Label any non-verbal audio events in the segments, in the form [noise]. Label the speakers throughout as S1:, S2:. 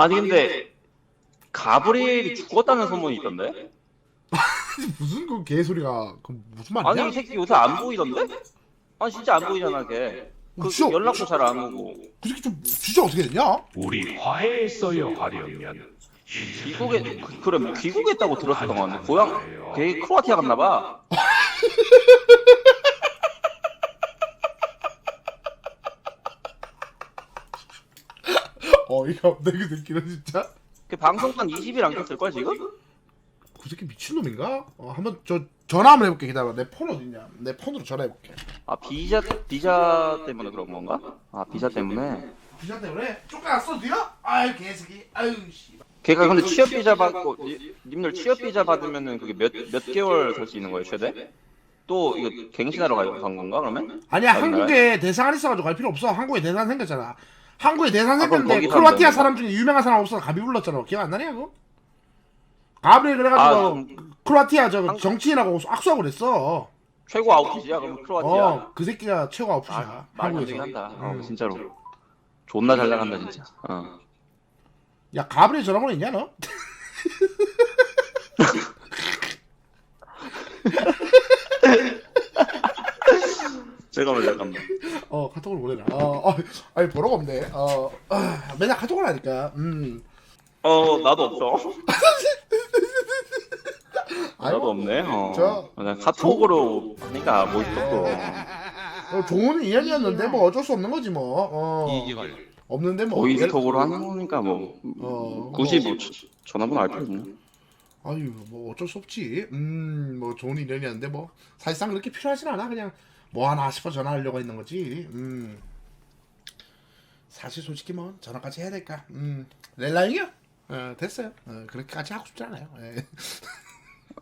S1: 아니 근데 가브리엘이 죽었다는 소문이 있던데? [laughs]
S2: 무슨 그 개소리가 그 무슨 말이야?
S1: 아니 이 새끼 요새 안 보이던데? 아니 진짜 안 보이잖아 걔. 그
S2: 진짜-
S1: 연락도 잘 안 오고.
S2: 그 새끼 좀 진짜 어떻게 됐냐?
S3: 우리 화해했어야 하려면
S1: 귀국에 그, 뭐 귀국했다고 들었던 거 같네. 고향 걔 크로아티아 갔나 봐. [laughs]
S2: 어이가 없네 그 새끼는 진짜.
S1: 걔 방송판 20일 안 켰을 걸 지금?
S2: 그 새끼 미친놈인가? 어, 한번 저 전화 한번 해볼게 기다려. 내 폰 어딨냐? 내 폰으로 전화해볼게.
S1: 아 비자 비자 때문에 그런 건가? 아 비자 때문에.
S2: 비자 때문에 쫓겨났어 네가? 아유 개새끼. 아유 씨.
S1: 걔가 근데 취업 비자 받고 니- 님들 취업 비자 받으면은 그게 몇 몇 개월 살 수 있는 거예요 최대? 또 이거 갱신하러 가고 간 건가 그러면?
S2: 아니야 한국에 대사관 있어가지고 갈 필요 없어. 한국에 대사관 생겼잖아. 한국에 대사관
S1: 아,
S2: 생겼는데
S1: 거기
S2: 크로아티아
S1: 사람들.
S2: 사람 중에 유명한 사람 없어 가비 불렀잖아. 기억 안 나냐 그거? 가브리엘
S1: 아
S2: 그래가지고
S1: 그럼
S2: 크로아티아 저
S1: 한국-
S2: 정치인하고 악수하고 그랬어.
S1: 최고 아웃풋이야 그럼 크로아티아.
S2: 어, 그 새끼가 최고 아웃풋이야.
S1: 아,
S2: 한국에서.
S1: 한다. 어,
S2: 음.
S1: 진짜로. 존나 잘 나간다 진짜. 어.
S2: 야 가브리엘 전화번호 있냐 너? [laughs]
S1: 잠깐만 잠깐만. [laughs]
S2: 어 카톡으로 보내라. 어, 어 아니 번호가 없네. 어 아, 맨날 카톡을 하니까. 음.
S1: 어 나도 없어. [laughs]
S2: 아이고,
S1: 나도 없네. 어.
S2: 저-
S1: 그냥 카톡으로 하니까 뭐 있어 또.
S2: 어, 좋은 인연이었는데 뭐 어쩔 수 없는 거지 뭐. 어. 없는데 뭐.
S1: 보이스톡으로 하는 거니까 뭐
S2: 어,
S1: 굳이
S2: 뭐,
S1: 뭐 저- 전화번호 알 필요 없네.
S2: 아유 뭐 어쩔 수 없지. 음뭐 좋은 인연이었는데 뭐 사실상 그렇게 필요하진 않아. 그냥 뭐 하나 싶어 전화하려고 했는 거지. 음. 사실 솔직히 뭐 전화까지 해야 될까? 음. 렐라잉이요? 어 됐어요. 어, 그렇게까지 하고 싶지 않아요. 예.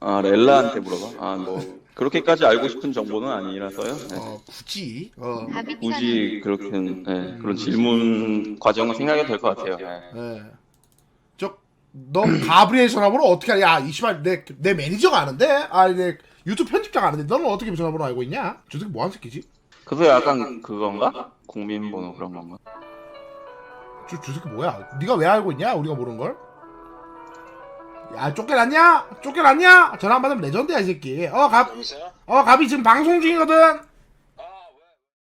S1: 아 렐라한테 물어봐. 아 뭐 그렇게까지 알고 싶은 정보는 아니라서요. 네.
S2: 어 굳이 어
S1: 굳이 그렇게 네, 그런 질문 과정을 생각해도 될것 같아요. 네.
S2: 예. 저 너 가브리엘 전화번호 어떻게 알아? 야, 이 씨발 내, 내 매니저가 아는데? 아, 내 유튜브 편집자가 아는데 너는 어떻게 전화번호 알고 있냐? 저 새끼 뭐하는 새끼지?
S1: 그게 약간 그건가? 국민번호 그런 건가?
S2: 저, 저 새끼 뭐야? 네가 왜 알고 있냐? 우리가 모르는 걸? 야, 쫓겨났냐? 쫓겨났냐? 전화 안 받으면 레전드야, 이 새끼. 어, 갑,
S4: 여보세요?
S2: 어, 갑이 지금 방송 중이거든?